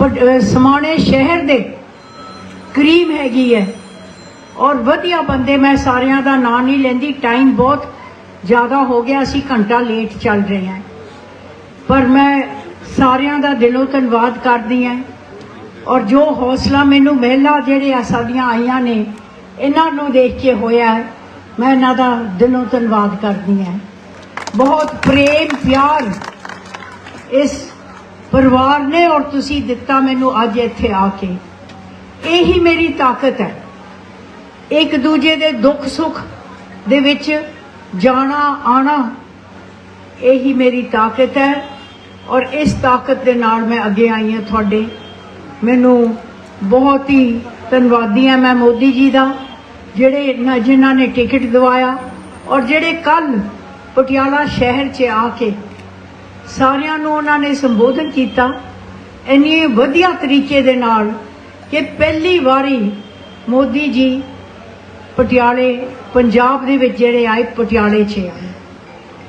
ਪਟ- ਸਮਾਣੇ ਸ਼ਹਿਰ ਦੇ ਕਰੀਬ ਹੈਗੀ ਹੈ। ਔਰ ਵਧੀਆ ਬੰਦੇ, ਮੈਂ ਸਾਰਿਆਂ ਦਾ ਨਾਂ ਨਹੀਂ ਲੈਂਦੀ ਟਾਈਮ ਬਹੁਤ ਜ਼ਿਆਦਾ ਹੋ ਗਿਆ, ਅਸੀਂ ਘੰਟਾ ਲੇਟ ਚੱਲ ਰਹੇ ਹਾਂ। ਪਰ ਮੈਂ ਸਾਰਿਆਂ ਦਾ ਦਿਲੋਂ ਧੰਨਵਾਦ ਕਰਦੀ ਹਾਂ। ਔਰ ਜੋ ਹੌਸਲਾ ਮੈਨੂੰ ਮਹਿਲਾ ਜਿਹੜੇ ਆ, ਸਾਡੀਆਂ ਆਈਆਂ ਨੇ, ਇਹਨਾਂ ਨੂੰ ਦੇਖ ਕੇ ਹੋਇਆ ਮੈਂ ਇਹਨਾਂ ਦਾ ਦਿਲੋਂ ਧੰਨਵਾਦ ਕਰਦੀ ਹਾਂ। ਬਹੁਤ ਪ੍ਰੇਮ ਪਿਆਰ ਇਸ ਪਰਿਵਾਰ ਨੇ ਔਰ ਤੁਸੀਂ ਦਿੱਤਾ ਮੈਨੂੰ ਅੱਜ ਇੱਥੇ ਆ ਕੇ। ਇਹੀ ਮੇਰੀ ਤਾਕਤ ਹੈ। ਇੱਕ ਦੂਜੇ ਦੇ ਦੁੱਖ ਸੁੱਖ ਦੇ ਵਿੱਚ ਜਾਣਾ, ਆਣਾ, ਇਹੀ ਮੇਰੀ ਤਾਕਤ ਹੈ ਔਰ ਇਸ ਤਾਕਤ ਦੇ ਨਾਲ ਮੈਂ ਅੱਗੇ ਆਈ ਹਾਂ ਤੁਹਾਡੇ। ਮੈਨੂੰ ਬਹੁਤ ਹੀ ਧੰਨਵਾਦੀ ਹਾਂ ਮੈਂ ਮੋਦੀ ਜੀ ਦਾ, ਜਿਹੜੇ ਜਿਨ੍ਹਾਂ ਨੇ ਟਿਕਟ ਦਵਾਇਆ ਔਰ ਜਿਹੜੇ ਕੱਲ ਪਟਿਆਲਾ ਸ਼ਹਿਰ 'ਚ ਆ ਕੇ ਸਾਰਿਆਂ ਨੂੰ ਉਹਨਾਂ ਨੇ ਸੰਬੋਧਨ ਕੀਤਾ। ਇੰਨੇ ਵਧੀਆ ਤਰੀਕੇ ਦੇ ਨਾਲ ਕਿ ਪਹਿਲੀ ਵਾਰੀ ਮੋਦੀ ਜੀ ਪਟਿਆਲੇ, ਪੰਜਾਬ ਦੇ ਵਿੱਚ ਜਿਹੜੇ ਆਏ, ਪਟਿਆਲੇ 'ਚ ਆਏ।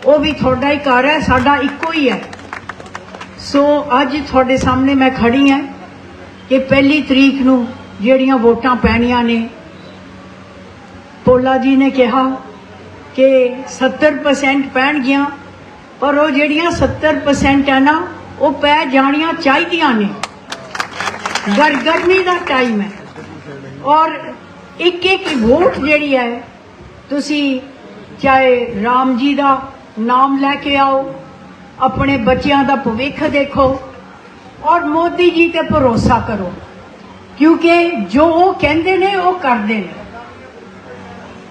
ਉਹ ਵੀ ਤੁਹਾਡਾ ਹੀ ਘਰ ਹੈ, ਸਾਡਾ ਇੱਕੋ ਹੀ ਹੈ। ਸੋ ਅੱਜ ਤੁਹਾਡੇ ਸਾਹਮਣੇ ਮੈਂ ਖੜੀ ਹਾਂ ਕਿ ਪਹਿਲੀ ਤਰੀਕ ਨੂੰ ਜਿਹੜੀਆਂ ਵੋਟਾਂ ਪੈਣੀਆਂ ਨੇ, ਪੋਲਾ ਜੀ ਨੇ ਕਿਹਾ ਕਿ 70% ਪੈਣਗੀਆਂ। ਪਰ ਉਹ ਜਿਹੜੀਆਂ 70% ਹੈ ਨਾ, ਉਹ ਪੈ ਜਾਣੀਆਂ ਚਾਹੀਦੀਆਂ ਨੇ। ਗਰ, ਗਰਮੀ ਦਾ ਟਾਈਮ ਹੈ। ਔਰ ਇੱਕ ਇੱਕ ਵੋਟ ਜਿਹੜੀ ਹੈ, ਤੁਸੀਂ ਚਾਹੇ ਰਾਮ ਜੀ ਦਾ ਨਾਮ ਲੈ ਕੇ ਆਓ, ਆਪਣੇ ਬੱਚਿਆਂ ਦਾ ਭਵਿੱਖ ਦੇਖੋ, ਔਰ ਮੋਦੀ ਜੀ ਤੇ ਭਰੋਸਾ ਕਰੋ। ਕਿਉਂਕਿ ਜੋ ਉਹ ਕਹਿੰਦੇ ਨੇ, ਉਹ ਕਰਦੇ ਨੇ।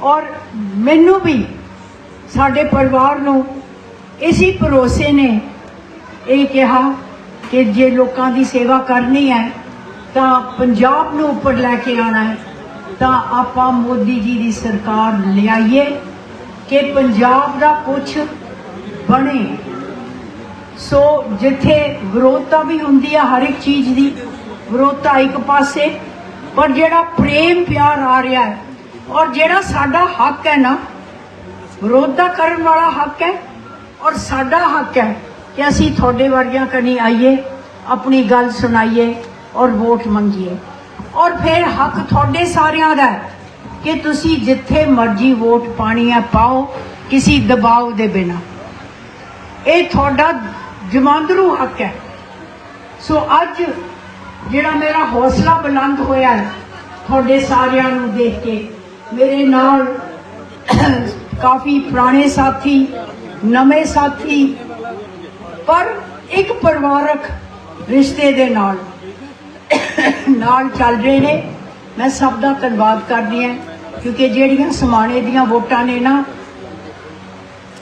ਔਰ ਮੈਨੂੰ ਵੀ ਸਾਡੇ ਪਰਿਵਾਰ ਨੂੰ ਇਸੇ ਭਰੋਸੇ ਨੇ ਇਹ ਕਿਹਾ ਕਿ ਜੇ ਲੋਕਾਂ ਦੀ ਸੇਵਾ ਕਰਨੀ ਹੈ, ਤਾਂ ਪੰਜਾਬ ਨੂੰ ਉੱਪਰ ਲੈ ਕੇ ਆਣਾ ਹੈ। ਤਾਂ ਆਪਾਂ ਮੋਦੀ ਜੀ ਦੀ ਸਰਕਾਰ ਲਿਆਈਏ ਕਿ ਪੰਜਾਬ ਦਾ ਕੁਝ ਬਣੇ। ਸੋ ਜਿੱਥੇ ਵਿਰੋਧਤਾ ਵੀ ਹੁੰਦੀ ਹੈ ਹਰ ਇੱਕ ਚੀਜ਼ ਦੀ, ਵਿਰੋਧਤਾ ਇੱਕ ਪਾਸੇ, ਪਰ ਜਿਹੜਾ ਪ੍ਰੇਮ ਪਿਆਰ ਆ ਰਿਹਾ ਹੈ, ਔਰ ਜਿਹੜਾ ਸਾਡਾ ਹੱਕ ਹੈ ਨਾ, ਵਿਰੋਧਤਾ ਕਰਨ ਵਾਲਾ ਹੱਕ ਹੈ ਔਰ ਸਾਡਾ ਹੱਕ ਹੈ ਕਿ ਅਸੀਂ ਤੁਹਾਡੇ ਵਰਗਿਆਂ ਕਨੀ ਆਈਏ, ਆਪਣੀ ਗੱਲ ਸੁਣਾਈਏ ਔਰ ਵੋਟ ਮੰਗੀਏ। ਔਰ ਫਿਰ ਹੱਕ ਤੁਹਾਡੇ ਸਾਰਿਆਂ ਦਾ ਕਿ ਤੁਸੀਂ ਜਿੱਥੇ ਮਰਜ਼ੀ ਵੋਟ ਪਾਣੀ ਹੈ ਪਾਓ ਕਿਸੇ ਦਬਾਅ ਦੇ ਬਿਨਾ। ਇਹ ਤੁਹਾਡਾ ਜਮਾਂਦਰੂ ਹੱਕ ਹੈ। ਸੋ ਅੱਜ ਜਿਹੜਾ ਮੇਰਾ ਹੌਸਲਾ ਬੁਲੰਦ ਹੋਇਆ ਹੈ, ਤੁਹਾਡੇ ਸਾਰਿਆਂ ਨੂੰ ਦੇਖ ਕੇ ਮੇਰੇ ਨਾਲ ਕਾਫੀ ਪੁਰਾਣੇ ਸਾਥੀ ਨਵੇਂ ਸਾਥੀ, ਪਰ ਇੱਕ ਪਰਿਵਾਰਕ ਰਿਸ਼ਤੇ ਦੇ ਨਾਲ ਨਾਲ ਚੱਲ ਰਹੇ ਨੇ। ਮੈਂ ਸਭ ਦਾ ਧੰਨਵਾਦ ਕਰਦੀ ਹਾਂ, ਕਿਉਂਕਿ ਜਿਹੜੀਆਂ ਸਮਾਣੇ ਦੀਆਂ ਵੋਟਾਂ ਨੇ ਨਾ,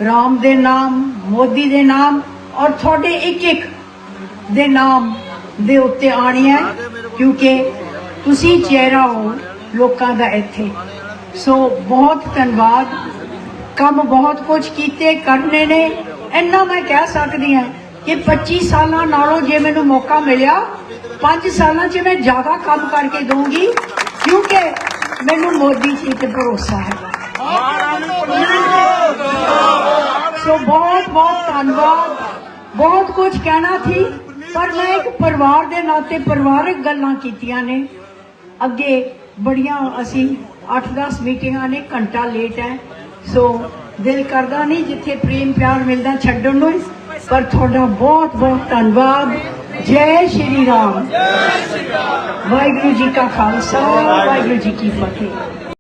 ਰਾਮ ਦੇ ਨਾਮ, ਮੋਦੀ ਦੇ ਨਾਮ ਔਰ ਤੁਹਾਡੇ ਇੱਕ ਇੱਕ ਦੇ ਨਾਮ ਦੇ ਉੱਤੇ ਆਣੀ ਹੈ ਕਿਉਂਕਿ ਤੁਸੀਂ ਚਿਹਰਾ ਹੋ ਲੋਕਾਂ ਦਾ ਇੱਥੇ। ਸੋ ਬਹੁਤ ਧੰਨਵਾਦ। ਕੰਮ ਬਹੁਤ ਕੁਝ ਕੀਤੇ, ਕਰਨੇ ਨੇ। ਇੰਨਾ ਮੈਂ ਕਹਿ ਸਕਦੀ ਹਾਂ ਕਿ 25 ਸਾਲਾਂ ਨਾਲੋਂ ਜੇ ਮੈਨੂੰ ਮੌਕਾ ਮਿਲਿਆ 5 ਸਾਲਾਂ 'ਚ ਮੈਂ ਜ਼ਿਆਦਾ ਕੰਮ ਕਰਕੇ ਦਊਂਗੀ, ਕਿਉਂਕਿ ਮੈਨੂੰ ਮੋਦੀ ਜੀ ਤੇ ਭਰੋਸਾ ਹੈ। ਸੋ ਬਹੁਤ ਬਹੁਤ ਧੰਨਵਾਦ। ਬਹੁਤ ਕੁਝ ਕਹਿਣਾ ਸੀ, ਪਰ ਮੈਂ ਇੱਕ ਪਰਿਵਾਰ ਦੇ ਨਾਤੇ ਪਰਿਵਾਰਕ ਗੱਲਾਂ ਕੀਤੀਆਂ ਨੇ। ਅੱਗੇ ਬੜੀਆਂ ਅਸੀਂ 8-10 ਮੀਟਿੰਗਾਂ ਨੇ, ਘੰਟਾ ਲੇਟ ਹੈ। ਸੋ ਦਿਲ ਕਰਦਾ ਨਹੀਂ ਜਿੱਥੇ ਪ੍ਰੇਮ ਪਿਆਰ ਮਿਲਦਾ ਛੱਡਣ ਨੂੰ। ਪਰ ਤੁਹਾਡਾ ਬਹੁਤ ਬਹੁਤ ਧੰਨਵਾਦ। ਜੈ ਸ਼੍ਰੀ ਰਾਮ। ਵਾਹਿਗੁਰੂ ਜੀ ਕਾ ਖਾਲਸਾ, ਵਾਹਿਗੁਰੂ ਜੀ ਕੀ ਫਤਿਹ।